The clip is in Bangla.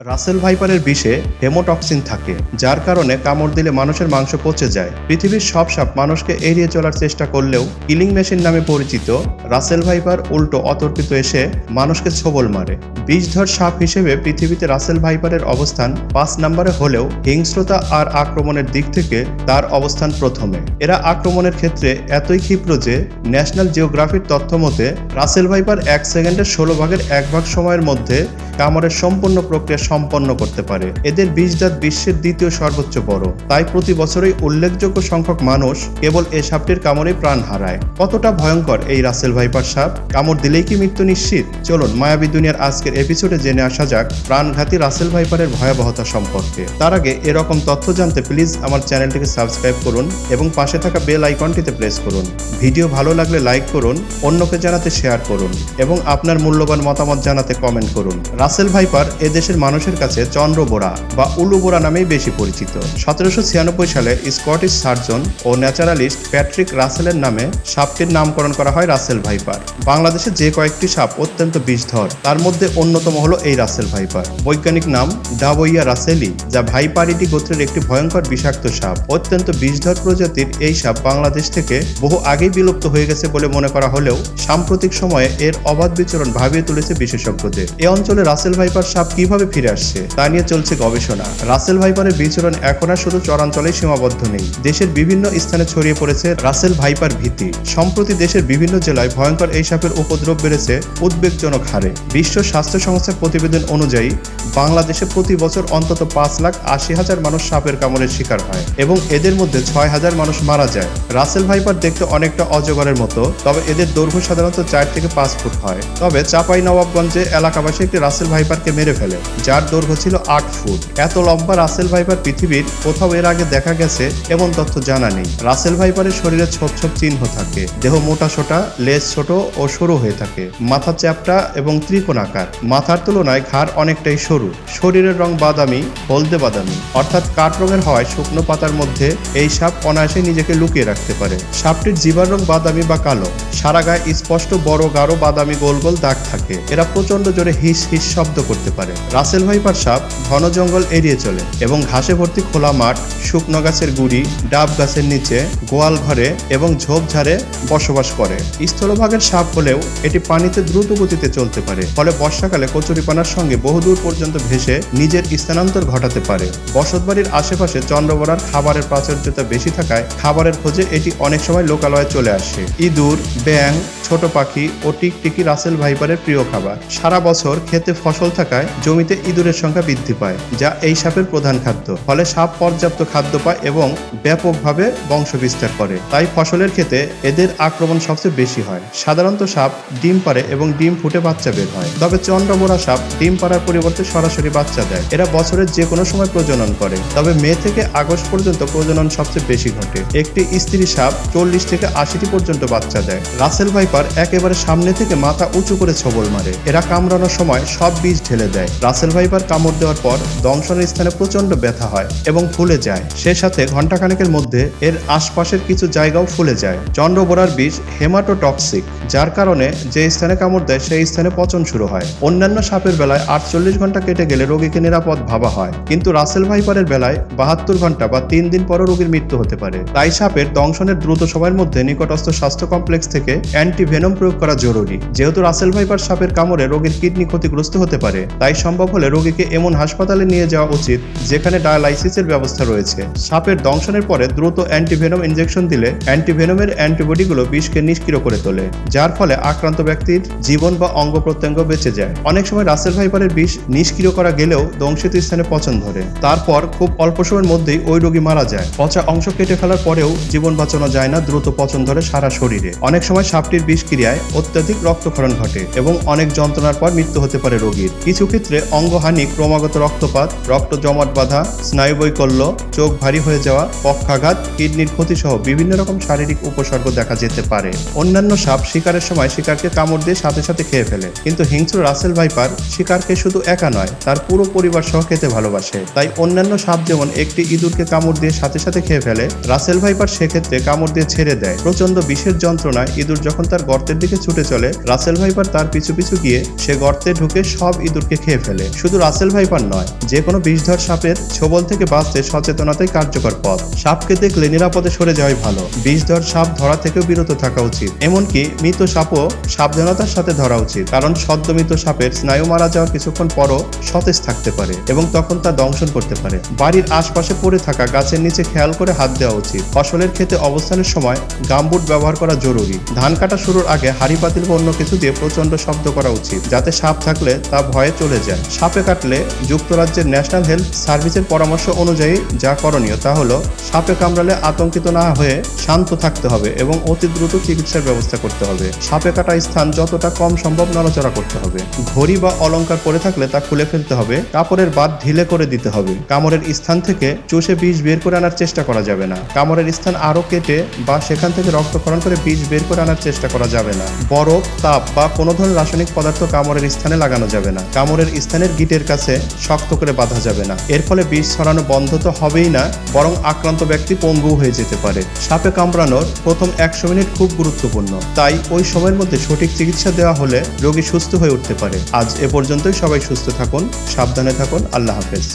রাসেল ভাইপারের বিষে হেমোটক্সিন থাকে, যার কারণে কামড় দিলে মানুষের মাংস পচে যায়। পৃথিবীর সব সাপ মানুষকে এড়িয়ে চলার চেষ্টা করলেও কিলিং মেশিন নামে পরিচিত রাসেল ভাইপার উল্টো অতর্কিত এসে মানুষকে ছোবল মারে। বিষধর সাপ হিসেবে পৃথিবীতে রাসেল ভাইপারের অবস্থান পাঁচ নম্বরে হলেও হিংস্রতা আর আক্রমণের দিক থেকে তার অবস্থান প্রথমে। এরা আক্রমণের ক্ষেত্রে এতই ক্ষিপ্র যে ন্যাশনাল জিওগ্রাফির তথ্য মতে রাসেল ভাইপার এক সেকেন্ডের ষোলো ভাগের এক ভাগ সময়ের মধ্যে কামড়ের সম্পূর্ণ প্রক্রিয়া সম্পন্ন করতে পারে। এদের বীজদাঁত বিশ্বের দ্বিতীয় সর্বোচ্চ বড়। তাই প্রতি বছরই উল্লেখযোগ্য সংখ্যক মানুষ কেবল এ সাপটির কামড়ে প্রাণ হারায়। কতটা ভয়ঙ্কর এই রাসেল ভাইপার সাপ? কামড় দিলেই কি মৃত্যু নিশ্চিত? চলুন মায়াবী দুনিয়ার আজকের এপিসোডে জেনে আসা যাক প্রাণঘাতী রাসেল ভাইপারের ভয়াবহতা সম্পর্কে। তার আগে এরকম তথ্য জানতে প্লিজ আমার চ্যানেলটিকে সাবস্ক্রাইব করুন এবং পাশে থাকা বেল আইকনটিতে প্রেস করুন। ভিডিও ভালো লাগলে লাইক করুন, অন্যকে জানাতে শেয়ার করুন এবং আপনার মূল্যবান মতামত জানাতে কমেন্ট করুন। রাসেল ভাইপার এদেশের মানুষের কাছে চন্দ্রবোরা বা উলুবোরা নামেই বেশি পরিচিত। সতেরোশো ছিয়ানব্বই সালে স্কটিশ সার্জন ও ন্যাচারালিস্ট প্যাট্রিক রাসেলের নামে সাপটির নামকরণ করা হয় রাসেল ভাইপার। বাংলাদেশে যে কয়েকটি সাপ অত্যন্ত বিষধর, তার মধ্যে অন্যতম হলো এই রাসেল ভাইপার। বৈজ্ঞানিক নাম ডাবইয়া রাসেলি, যা ভাইপারিটি গোত্রের একটি ভয়ঙ্কর বিষাক্ত সাপ। অত্যন্ত বিষধর প্রজাতির এই সাপ বাংলাদেশ থেকে বহু আগেই বিলুপ্ত হয়ে গেছে বলে মনে করা হলেও সাম্প্রতিক সময়ে এর অবাধ বিচরণ ভাবিয়ে তুলেছে বিশেষজ্ঞদের। এ অঞ্চলে রাসেল ভাইপার সাপ কীভাবে ফিরে আসছে। তা নিয়ে চলছে গবেষণা। রাসেল ভাইপারের বিচরণ এখন আর শুধু চরাঞ্চলেই সীমাবদ্ধ নেই। দেশের বিভিন্ন স্থানে ছড়িয়ে পড়েছে রাসেল ভাইপার ভীতি। সম্প্রতি দেশের বিভিন্ন জেলায় ভয়ঙ্কর এই সাপের উপদ্রব বেড়েছে উদ্বেগজনক হারে। বিশ্ব স্বাস্থ্য সংস্থার প্রতিবেদন অনুযায়ী, বাংলাদেশে প্রতি বছর অন্তত পাঁচ লাখ আশি হাজার মানুষ সাপের কামড়ের শিকার হয় এবং এদের মধ্যে ছয় হাজার মানুষ মারা যায়। রাসেল ভাইপার দেখতে অনেকটা অজগরের মতো, তবে এদের দৈর্ঘ্য সাধারণত চার থেকে পাঁচ ফুট হয়। তবে চাপাই নবাবগঞ্জে এলাকাবাসী একটি রাসেল ভাইপারকে মেরে ফেলে যার দৈর্ঘ্য ছিল আট ফুট। এত লম্বা রাসেল ভাইপার পৃথিবীর কোথাও এর আগে দেখা গেছে এমন তথ্য জানা নেই। রাসেল ভাইপারের শরীরে ছোপ ছোপ চিহ্ন থাকে। দেহ মোটা সোটা, লেজ ছোট ও সরু হয়ে থাকে। মাথা চ্যাপটা এবং ত্রিকোণাকার মাথার তুলনায় ঘাড় অনেকটাই সরু। শরীরের রং বাদামি, হলদে বাদামি। অর্থাৎ কাঠ রঙের হওয়ায় শুকনো পাতার মধ্যে। এই সাপ অনায়াসে নিজেকে লুকিয়ে রাখতে পারে। সাপটির জিবার রং বাদামি বা কালো। সারা গায়ে স্পষ্ট বড় গাঢ় বাদামি গোল গোল দাগ থাকে। এরা প্রচণ্ড জোরে হিস হিস শব্দ করতে পারে। রাসেল ভাইপার সাপ ঘন জঙ্গল এড়িয়ে চলে এবং ঘাসে ভর্তি খোলা মাঠ, শুকনো গাছের গুড়ি, ডাব গাছের নিচে, গোয়াল ঘরে এবং ঝোপঝাড়ে বসবাস করে। স্থলভাগের সাপ হলেও এটি পানিতে দ্রুত গতিতে চলতে পারে, ফলে বর্ষাকালে কচুরিপানার সঙ্গে বহুদূর পর্যন্ত ভেসে নিজের স্থানান্তর ঘটাতে পারে। বসতবাড়ির আশেপাশে চন্দ্রবড়ার খাবারের প্রাচুর্যতা বেশি থাকায় খাবারের খোঁজে এটি অনেক সময় লোকালয়ে চলে আসে। ইঁদুর ব্যাং ছোট পাখি ও টিকটিকি রাসেল ভাইপারের প্রিয় খাবার। সারা বছর খেতে ফসল থাকায় জমিতে ইঁদুরের সংখ্যা বৃদ্ধি পায়, যা এই সাপের প্রধান খাদ্য। ফলে সাপ পর্যাপ্ত খাদ্য পায় এবং ব্যাপকভাবে বংশ বিস্তার করে। তাই ফসলের ক্ষেত্রে এদের আক্রমণ সবচেয়ে বেশি হয়। সাধারণত সাপ ডিম পারে এবং ডিম ফুটে বাচ্চা বের হয়। তবে চন্দ্রমোড়া সাপ ডিম পাড়ার পরিবর্তে সরাসরি বাচ্চা দেয়। এরা বছরের যে কোনো সময় প্রজনন করে। তবে মে থেকে আগস্ট পর্যন্ত প্রজনন সবচেয়ে বেশি ঘটে। একটি স্ত্রী সাপ চল্লিশ থেকে আশিটি পর্যন্ত বাচ্চা দেয়। রাসেল ভাইপার একেবারে সামনে থেকে মাথা উঁচু করে ছবল মারে। এরা কামড়ানোর সময় সব বীজ ঢেলে দেয়। রাসেল ভাইপার কামড় দেওয়ার পর দংশনের স্থানে প্রচণ্ড ব্যথা হয় এবং ফুলে যায়। সে সাথে ঘণ্টাখানেকের মধ্যে এর আশপাশের কিছু জায়গাও ফুলে যায়। চন্দ্রবোরার বিষ হেমাটোটক্সিক, যার কারণে যে স্থানে কামড় দেয় সেই স্থানে পচন শুরু হয়। অন্যান্য সাপের বেলায় আটচল্লিশ ঘণ্টা কেটে গেলে রোগীকে নিরাপদ ভাবা হয়। কিন্তু রাসেল ভাইপারের বেলায় বাহাত্তর ঘণ্টা বা তিন দিন পরও রোগীর মৃত্যু হতে পারে। তাই সাপের দংশনের দ্রুত সময়ের মধ্যে নিকটস্থ স্বাস্থ্য কমপ্লেক্স থেকে অ্যান্টিভেনম প্রয়োগ করা জরুরি। যেহেতু রাসেল ভাইপার সাপের কামড়ে রোগীর কিডনি ক্ষতিগ্রস্ত হতে পারে, তাই সম্ভব হলে রোগীকে এমন হাসপাতালে নিয়ে যাওয়া উচিত যেখানে ডায়ালাইসিসের ব্যবস্থা রয়েছে। সাপের দংশনের পরে দ্রুত অ্যান্টিভেনম ইনজেকশন দিলে অ্যান্টিভেনমের অ্যান্টিবডিগুলো বিষকে নিষ্ক্রিয় করে তোলে, যার ফলে আক্রান্ত ব্যক্তির জীবন বা অঙ্গ প্রত্যঙ্গ বেঁচে যায়। অনেক সময় রাসেল ভাইপারের বিষ নিষ্ক্রিয় করা গেলেও দংশিত স্থানে পচন ধরে। তারপর খুব অল্প সময়ের মধ্যেই ওই রোগী মারা যায়। পচা অংশ কেটে ফেলার পরেও জীবন বাঁচানো যায় না দ্রুত পচন ধরে সারা শরীরে। অনেক সময় সাপটির বিষক্রিয়ায় অত্যাধিক রক্তক্ষরণ ঘটে এবং অনেক যন্ত্রণার পর মৃত্যু হতে পারে রোগীর। কিছু ক্ষেত্রে অঙ্গহানি, ক্রমাগত রক্তপাত, রক্ত জমাট বাঁধা, স্নায়ুবৈকল্য, চোখ ভারী হয়ে যাওয়া, পক্ষাঘাত, কিডনির ক্ষতি সহ বিভিন্ন রকম শারীরিক উপসর্গ দেখা যেতে পারে। অন্যান্য সাপ শিকারের সময় শিকারকে কামড় দিয়ে সাথে সাথে খেয়ে ফেলে। কিন্তু হিংস্র রাসেল ভাইপার শিকারকে শুধু একা নয়, তার পুরো পরিবার সহ খেতে ভালোবাসে। তাই অন্যান্য সাপ যেমন একটি ইঁদুরকে কামড় দিয়ে সাথে সাথে খেয়ে ফেলে, রাসেল ভাইপার সেক্ষেত্রে কামড় দিয়ে ছেড়ে দেয়। প্রচণ্ড বিষের যন্ত্রণায় ইঁদুর যখন তার গর্তের দিকে ছুটে চলে, রাসেল ভাইপার তার পিছু পিছু গিয়ে সে গর্তে ঢুকে সব ইঁদুরকে খেয়ে ফেলে। শুধু রাসেল ভাইপার নয়, যে কোনো বিষধর সাপের ছোবল থেকে বাঁচতে সচেতনতাই কার্যকর পথ। সাপকে দেখলে নিরাপদে সরে যাওয়াই ভালো। বিষধর সাপ ধরা থেকেও বিরত থাকা উচিত। এমনকি মৃত সাপও সাবধানতার সাথে ধরা উচিত, কারণ সদ্য মৃত সাপের স্নায়ু মারা যাওয়া কিছুক্ষণ পরও সতেজ থাকতে পারে এবং তখন তা দংশন করতে পারে। বাড়ির আশপাশে পড়ে থাকা গাছের নিচে খেয়াল করে হাত দেওয়া উচিত। ফসলের ক্ষেতে অবস্থানের সময় গামবুট ব্যবহার করা জরুরি। ধান কাটা শুরুর আগে হাড়ি পাতিল বা অন্য কিছু দিয়ে প্রচণ্ড শব্দ করা উচিত, যাতে সাপ থাকলে তা ভয়ে চলে যায়। সাপে কাটলে যুক্তরাজ্যের ন্যাশনাল হেলথ সার্ভিসের পরামর্শ অনুযায়ী যা করণীয় তা হলো সাপে কামড়ালে আতঙ্কিত না হয়ে শান্ত থাকতে হবে এবং অতি দ্রুত চিকিৎসার ব্যবস্থা করতে হবে। সাপে কাটা স্থান যতটা কম সম্ভব নড়াচড়া করতে হবে। ঘড়ি বা অলংকার পরে থাকলে তা খুলে ফেলতে হবে। কাপড়ের বাদ ঢিলে করে দিতে হবে। কামড়ের স্থান থেকে চুষে বিষ বের করে আনার চেষ্টা করা যাবে না। কামড়ের স্থান আরও কেটে বা সেখান থেকে রক্তক্ষরণ করে বিষ বের করে আনার চেষ্টা করা যাবে না। বরফ, তাপ বা কোনো ধরনের রাসায়নিক পদার্থ কামড়ের স্থানে লাগানো যাবে না। কামড়ের স্থানের গিটের কাছে শক্ত করে বাঁধা যাবে না। এর ফলে বিষ ছড়ানো বন্ধ তো হবেই না, বরং আক্রান্ত ব্যক্তি পঙ্গু হয়ে যেতে পারে। সাপে কামড়ানোর প্রথম একশো মিনিট খুব গুরুত্বপূর্ণ। তাই ওই সময়ের মধ্যে সঠিক চিকিৎসা দেওয়া হলে রোগী সুস্থ হয়ে উঠতে পারে। আজ এ পর্যন্তই সবাই সুস্থ থাকুন, সাবধানে থাকুন, আল্লাহ হাফেজ।